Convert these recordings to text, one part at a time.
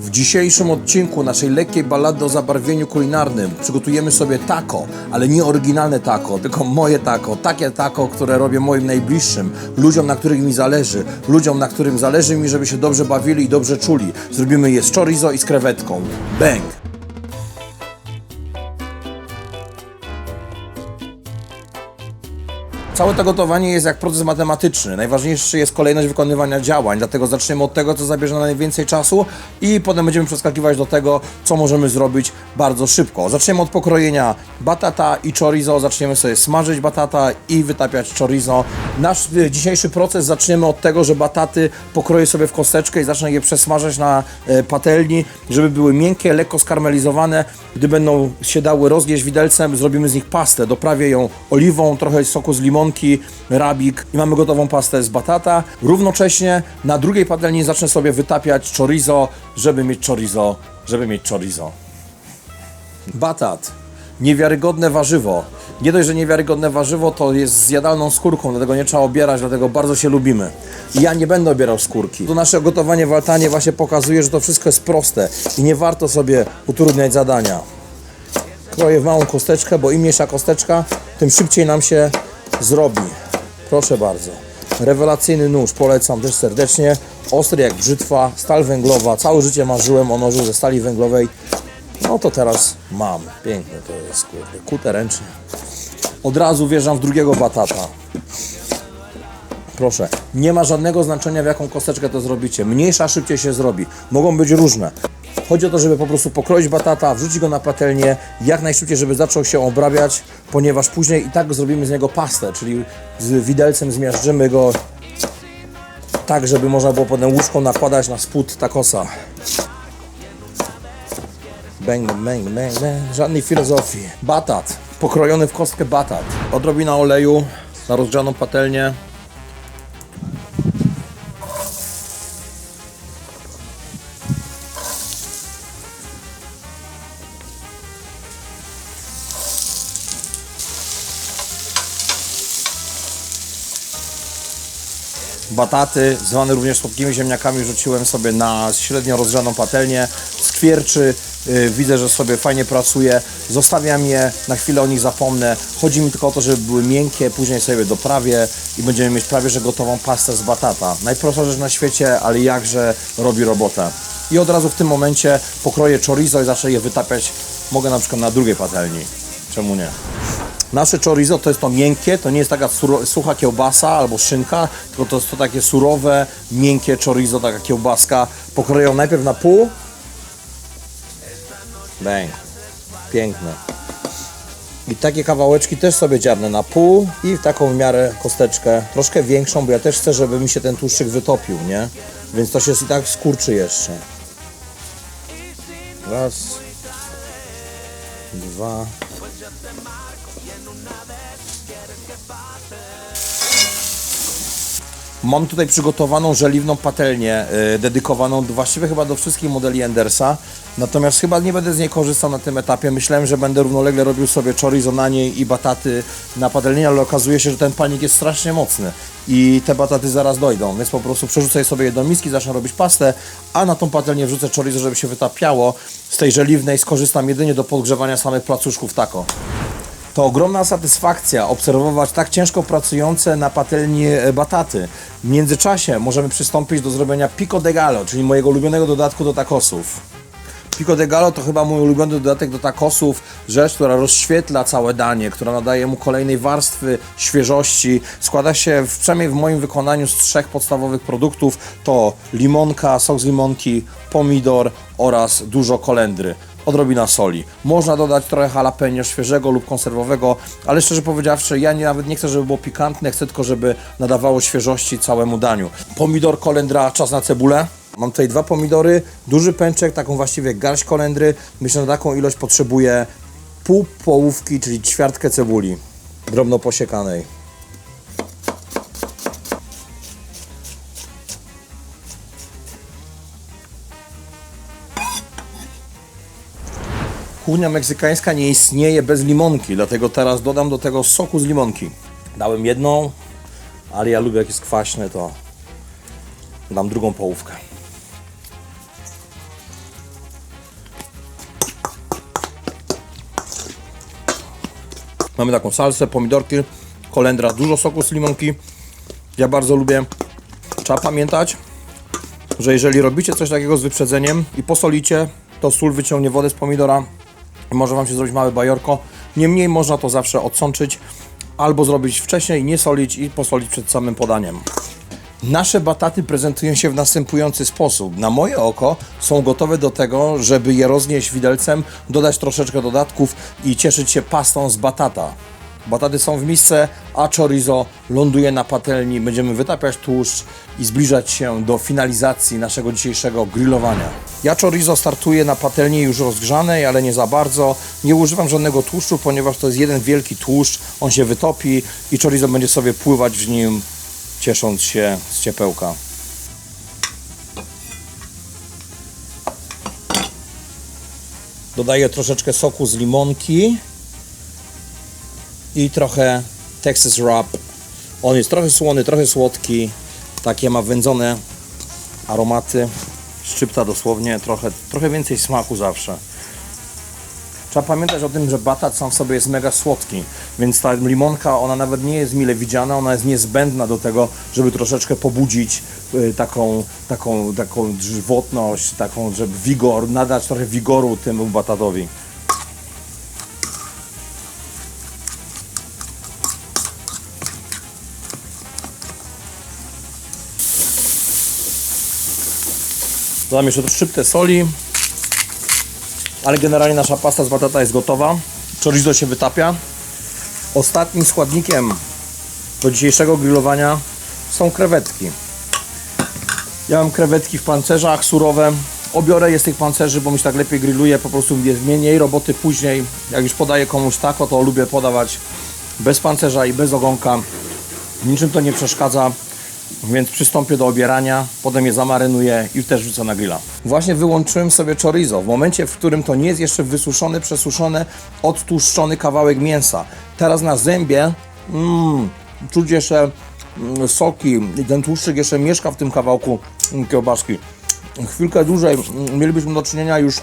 W dzisiejszym odcinku naszej lekkiej ballady o zabarwieniu kulinarnym przygotujemy sobie taco, ale nie oryginalne taco, tylko moje taco. Takie taco, które robię moim najbliższym, ludziom, na których mi zależy, ludziom, na którym zależy mi, żeby się dobrze bawili i dobrze czuli. Zrobimy je z chorizo i z krewetką. Bang! Całe to gotowanie jest jak proces matematyczny. Najważniejszy jest kolejność wykonywania działań, dlatego zaczniemy od tego, co zabierze nam najwięcej czasu i potem będziemy przeskakiwać do tego, co możemy zrobić bardzo szybko. Zaczniemy od pokrojenia batata i chorizo, zaczniemy sobie smażyć batata i wytapiać chorizo. Nasz y, dzisiejszy proces zaczniemy od tego, że bataty pokroję sobie w kosteczkę i zacznę je przesmażać na e, patelni, żeby były miękkie, lekko skarmelizowane. Gdy będą się dały rozgnieść widelcem, zrobimy z nich pastę. Doprawię ją oliwą, trochę soku z limonki, rabik i mamy gotową pastę z batata. Równocześnie na drugiej patelni zacznę sobie wytapiać chorizo, żeby mieć chorizo, żeby mieć chorizo. Batat. Niewiarygodne warzywo. Nie dość, że niewiarygodne warzywo, to jest zjadalną skórką, dlatego nie trzeba obierać, dlatego bardzo się lubimy. I ja nie będę obierał skórki. To nasze gotowanie w altanie właśnie pokazuje, że to wszystko jest proste i nie warto sobie utrudniać zadania. Kroję w małą kosteczkę, bo im mniejsza kosteczka, tym szybciej nam się zrobi. Proszę bardzo. Rewelacyjny nóż, polecam też serdecznie. Ostry jak brzytwa, stal węglowa. Całe życie marzyłem o nożu ze stali węglowej. No to teraz mam. Piękne to jest, kurde. Kute ręcznie. Od razu wjeżdżam w drugiego batata. Proszę, nie ma żadnego znaczenia w jaką kosteczkę to zrobicie. Mniejsza szybciej się zrobi. Mogą być różne. Chodzi o to, żeby po prostu pokroić batata, wrzucić go na patelnię jak najszybciej, żeby zaczął się obrabiać, ponieważ później i tak zrobimy z niego pastę, czyli z widelcem zmiażdżymy go tak, żeby można było potem łyżką nakładać na spód takosa. Bang, bang, bang, bang. Żadnej filozofii. Batat. Pokrojony w kostkę batat. Odrobina oleju na rozgrzaną patelnię. Bataty, zwane również słodkimi ziemniakami, rzuciłem sobie na średnio rozgrzaną patelnię. Skwierczy, yy, widzę, że sobie fajnie pracuje. Zostawiam je, na chwilę o nich zapomnę. Chodzi mi tylko o to, żeby były miękkie, później sobie doprawię i będziemy mieć prawie że gotową pastę z batata. Najprostsza rzecz na świecie, ale jakże robi robotę. I od razu w tym momencie pokroję chorizo i zacznę je wytapiać. Mogę na przykład na drugiej patelni. Czemu nie? Nasze chorizo to jest to miękkie, to nie jest taka sucha kiełbasa albo szynka, tylko to jest to takie surowe, miękkie chorizo, taka kiełbaska. Pokroję ją najpierw na pół. Bang. Piękne. I takie kawałeczki też sobie dziarnę na pół i w taką w miarę kosteczkę, troszkę większą, bo ja też chcę, żeby mi się ten tłuszczyk wytopił, nie? Więc to się i tak skurczy jeszcze. Raz. Dwa. Mam tutaj przygotowaną żeliwną patelnię y, dedykowaną do, właściwie chyba do wszystkich modeli Endersa. Natomiast chyba nie będę z niej korzystał na tym etapie. Myślałem, że będę równolegle robił sobie chorizo na niej i bataty na patelni, ale okazuje się, że ten palnik jest strasznie mocny i te bataty zaraz dojdą. Więc po prostu przerzucę sobie je do miski, zacznę robić pastę, a na tą patelnię wrzucę chorizo, żeby się wytapiało. Z tej żeliwnej skorzystam jedynie do podgrzewania samych placuszków taco. To ogromna satysfakcja obserwować tak ciężko pracujące na patelni e, bataty. W międzyczasie możemy przystąpić do zrobienia pico de gallo, czyli mojego ulubionego dodatku do tacosów. Pico de gallo to chyba mój ulubiony dodatek do tacosów, rzecz, która rozświetla całe danie, która nadaje mu kolejnej warstwy świeżości. Składa się, w, przynajmniej w moim wykonaniu, z trzech podstawowych produktów. To limonka, sok z limonki, pomidor oraz dużo kolendry odrobina soli. Można dodać trochę jalapeno świeżego lub konserwowego, ale szczerze powiedziawszy, ja nie, nawet nie chcę, żeby było pikantne, chcę tylko, żeby nadawało świeżości całemu daniu. Pomidor, kolendra, czas na cebulę. Mam tutaj dwa pomidory, duży pęczek, taką właściwie garść kolendry. Myślę, że taką ilość potrzebuję pół połówki, czyli ćwiartkę cebuli drobno posiekanej. Kuchnia meksykańska nie istnieje bez limonki, dlatego teraz dodam do tego soku z limonki. Dałem jedną, ale ja lubię jak jest kwaśny, to dam drugą połówkę. Mamy taką salsę, pomidorki, kolendra, dużo soku z limonki. Ja bardzo lubię. Trzeba pamiętać, że jeżeli robicie coś takiego z wyprzedzeniem i posolicie, to sól wyciągnie wodę z pomidora, może Wam się zrobić małe bajorko. Niemniej można to zawsze odsączyć albo zrobić wcześniej, nie solić i posolić przed samym podaniem. Nasze bataty prezentują się w następujący sposób. Na moje oko są gotowe do tego, żeby je roznieść widelcem, dodać troszeczkę dodatków i cieszyć się pastą z batata. Bataty są w misce, a chorizo ląduje na patelni. Będziemy wytapiać tłuszcz i zbliżać się do finalizacji naszego dzisiejszego grillowania. Ja chorizo startuję na patelni już rozgrzanej, ale nie za bardzo. Nie używam żadnego tłuszczu, ponieważ to jest jeden wielki tłuszcz. On się wytopi i chorizo będzie sobie pływać w nim, ciesząc się z ciepełka. Dodaję troszeczkę soku z limonki i trochę Texas Rub. On jest trochę słony, trochę słodki. Takie ma wędzone aromaty. Szczypta dosłownie, trochę, trochę więcej smaku zawsze. Trzeba pamiętać o tym, że batat sam w sobie jest mega słodki, więc ta limonka, ona nawet nie jest mile widziana, ona jest niezbędna do tego, żeby troszeczkę pobudzić y, taką, taką, taką żywotność, taką, żeby wigor, nadać trochę wigoru temu batatowi. Dodam jeszcze szczyptę soli. Ale generalnie nasza pasta z batata jest gotowa. Chorizo się wytapia. Ostatnim składnikiem do dzisiejszego grillowania są krewetki. Ja mam krewetki w pancerzach surowe. Obiorę je z tych pancerzy, bo mi się tak lepiej grilluje. Po prostu jest mniej roboty później. Jak już podaję komuś tako, to lubię podawać bez pancerza i bez ogonka. Niczym to nie przeszkadza. Więc przystąpię do obierania, potem je zamarynuję i też wrzucę na grilla. Właśnie wyłączyłem sobie chorizo. W momencie, w którym to nie jest jeszcze wysuszony, przesuszony, odtłuszczony kawałek mięsa. Teraz na zębie mm, czuć jeszcze mm, soki ten tłuszczyk jeszcze mieszka w tym kawałku mm, kiełbaski. Chwilkę dłużej mm, mielibyśmy do czynienia już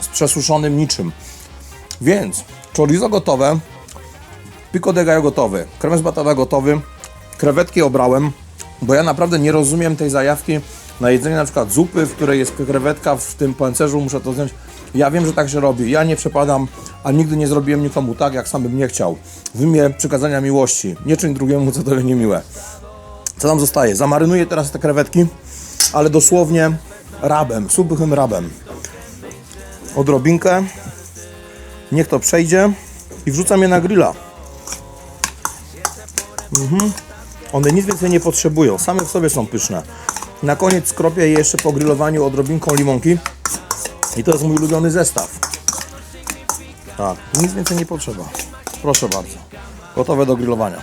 z przesuszonym niczym. Więc chorizo gotowe, pico de gallo gotowy, krem z batata gotowy, krewetki obrałem, bo ja naprawdę nie rozumiem tej zajawki na jedzenie na przykład zupy, w której jest krewetka w tym pancerzu, muszę to zdjąć. Ja wiem, że tak się robi, ja nie przepadam, a nigdy nie zrobiłem nikomu tak, jak sam bym nie chciał. W imię przykazania miłości, nie czyń drugiemu, co to niemiłe. Co nam zostaje? Zamarynuję teraz te krewetki, ale dosłownie rabem, suchym rabem. Odrobinkę, niech to przejdzie i wrzucam je na grilla. One nic więcej nie potrzebują, same w sobie są pyszne. Na koniec skropię je jeszcze po grillowaniu odrobinką limonki. I to jest mój ulubiony zestaw. Tak, nic więcej nie potrzeba. Proszę bardzo. Gotowe do grillowania.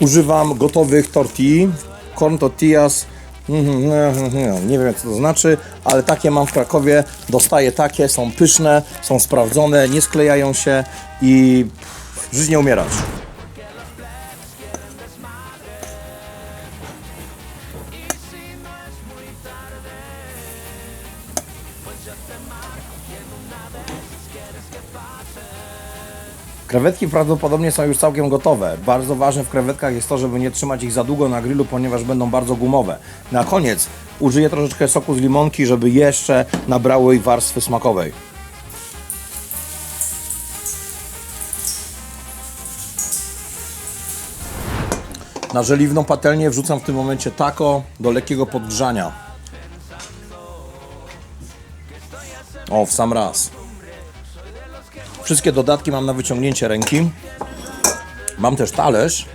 Używam gotowych tortilli. Corn tortillas. Mhm, mhm, mhm. Nie wiem co to znaczy, ale takie mam w Krakowie. Dostaję takie, są pyszne, są sprawdzone, nie sklejają się i żyć nie umierać. Krewetki prawdopodobnie są już całkiem gotowe. Bardzo ważne w krewetkach jest to, żeby nie trzymać ich za długo na grillu, ponieważ będą bardzo gumowe. Na koniec użyję troszeczkę soku z limonki, żeby jeszcze nabrały ich warstwy smakowej. Na żeliwną patelnię wrzucam w tym momencie taco do lekkiego podgrzania. O, w sam raz. Wszystkie dodatki mam na wyciągnięcie ręki. Mam też talerz,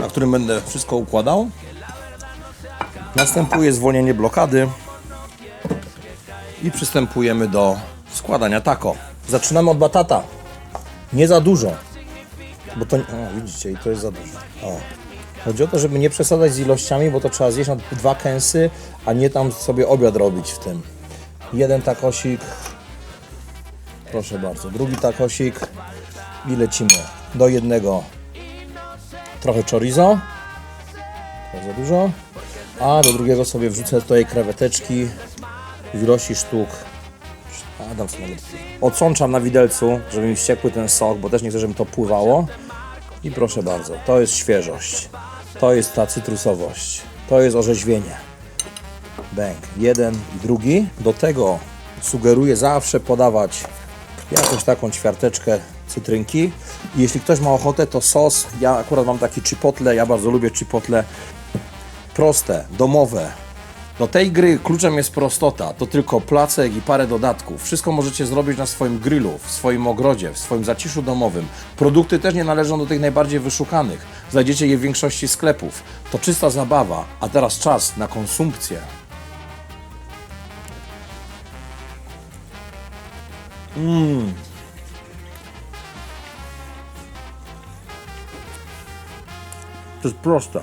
na którym będę wszystko układał. Następuje zwolnienie blokady i przystępujemy do składania taco. Zaczynamy od batata. Nie za dużo, bo to, o, widzicie, i to jest za dużo. O. Chodzi o to, żeby nie przesadzać z ilościami, bo to trzeba zjeść na dwa kęsy, a nie tam sobie obiad robić w tym. Jeden takosik, proszę bardzo, drugi takosik i lecimy do jednego trochę chorizo, to za dużo, a do drugiego sobie wrzucę tutaj kreweteczki w ilości sztuk, Adam malutki. Odsączam na widelcu, żeby mi wściekły ten sok, bo też nie chcę, żeby to pływało. I proszę bardzo, to jest świeżość. To jest ta cytrusowość. To jest orzeźwienie. Bęk. Jeden i drugi. Do tego sugeruję zawsze podawać jakąś taką ćwiarteczkę cytrynki. I jeśli ktoś ma ochotę, to sos. Ja akurat mam taki chipotle, ja bardzo lubię chipotle. Proste, domowe. Do tej gry kluczem jest prostota. To tylko placek i parę dodatków. Wszystko możecie zrobić na swoim grillu, w swoim ogrodzie, w swoim zaciszu domowym. Produkty też nie należą do tych najbardziej wyszukanych. Znajdziecie je w większości sklepów. To czysta zabawa, a teraz czas na konsumpcję. To jest proste.